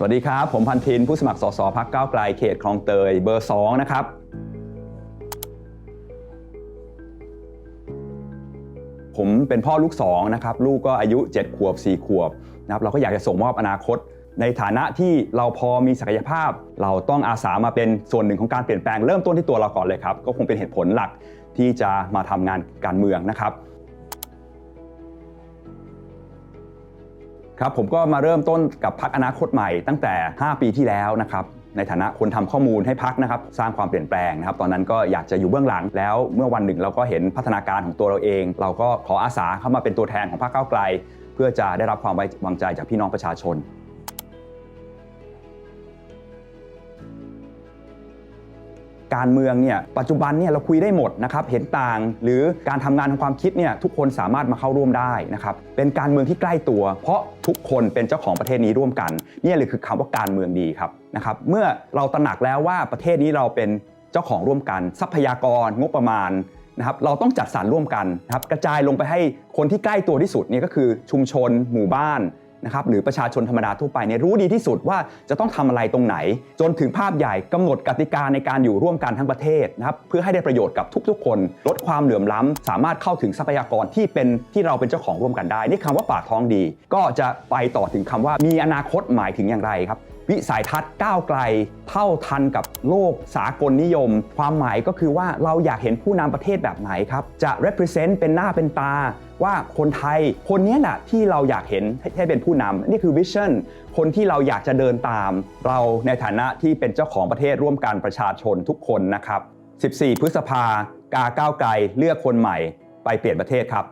สวัสดีครับ ผมพันธินผู้สมัครสสพักเก้าไกลเขตคลองเตยเบอร์ 2 นะครับ ผมเป็นพ่อลูกสองนะครับลูกก็อายุ 7 ขวบ 4 ขวบนะครับเราก็อยากจะส่งมอบอนาคต ในฐานะที่เราพอมีศักยภาพ เราต้องอาสามาเป็นส่วนหนึ่งของการเปลี่ยนแปลงเริ่มต้นที่ตัวเราก่อนเลยครับ ก็คงเป็นเหตุผลหลักที่จะมาทำงานการเมืองนะครับ ครับผมก็มาเริ่มต้นกับพักอนาคตใหม่ตั้งแต่ 5 ปีที่แล้วนะครับในฐานะคนทำข้อมูลให้พักนะครับสร้างความเปลี่ยนแปลงนะครับตอนนั้นก็อยากจะอยู่เบื้องหลังแล้วเมื่อวันหนึ่งเราก็เห็นพัฒนาการของตัวเราเอง เราก็ขออาสาเข้ามาเป็นตัวแทนของพรรคก้าวไกล เพื่อจะได้รับความไว้วางใจจากพี่น้องประชาชน การเมืองเนี่ยปัจจุบันเนี่ยเราคุยได้หมดนะครับเห็นต่าง หรือการทำงานทางความคิดเนี่ยทุกคนสามารถมาเข้าร่วมได้นะครับเป็นการเมืองที่ใกล้ตัว เพราะทุกคนเป็นเจ้าของประเทศนี้ร่วมกันเนี่ยเลยคือคำว่าการเมืองดีครับนะครับเมื่อเราตระหนักแล้วว่าประเทศนี้เราเป็นเจ้าของร่วมกัน ทรัพยากรงบประมาณนะครับเราต้องจัดสรรร่วมกันนะครับกระจายลงไปให้คนที่ใกล้ตัวที่สุดเนี่ยก็คือชุมชน หมู่บ้าน นะครับหรือประชาชนธรรมดาทั่วไปเนี่ยรู้ดีที่สุดว่าจะต้องทำอะไรตรงไหน จนถึงภาพใหญ่กำหนดกติกาในการอยู่ร่วมกันทั้งประเทศนะครับเพื่อให้ได้ประโยชน์กับทุกๆ คน ลดความเหลื่อมล้ำสามารถเข้าถึงทรัพยากรที่เป็นที่เราเป็นเจ้าของร่วมกันได้ นี่คำว่าปากท้องดี ก็จะไปต่อถึงคำว่ามีอนาคตหมายถึงอย่างไรครับ วิสัยทัศน์ก้าวไกล เท่าทันกับโลกสากลนิยม ความหมายก็คือว่าเราอยากเห็นผู้นำประเทศแบบไหนครับ จะ represent เป็นหน้าเป็นตา ว่าคนไทยคนนี้แหละที่เราอยากเห็นให้เป็นผู้นำนี่คือวิชั่นคนที่เราอยากจะเดินตาม เราในฐานะที่เป็นเจ้าของประเทศร่วมกันประชาชนทุกคนนะครับ 14 พฤษภากาก้าวไกลเลือกคนใหม่ไปเปลี่ยนประเทศครับ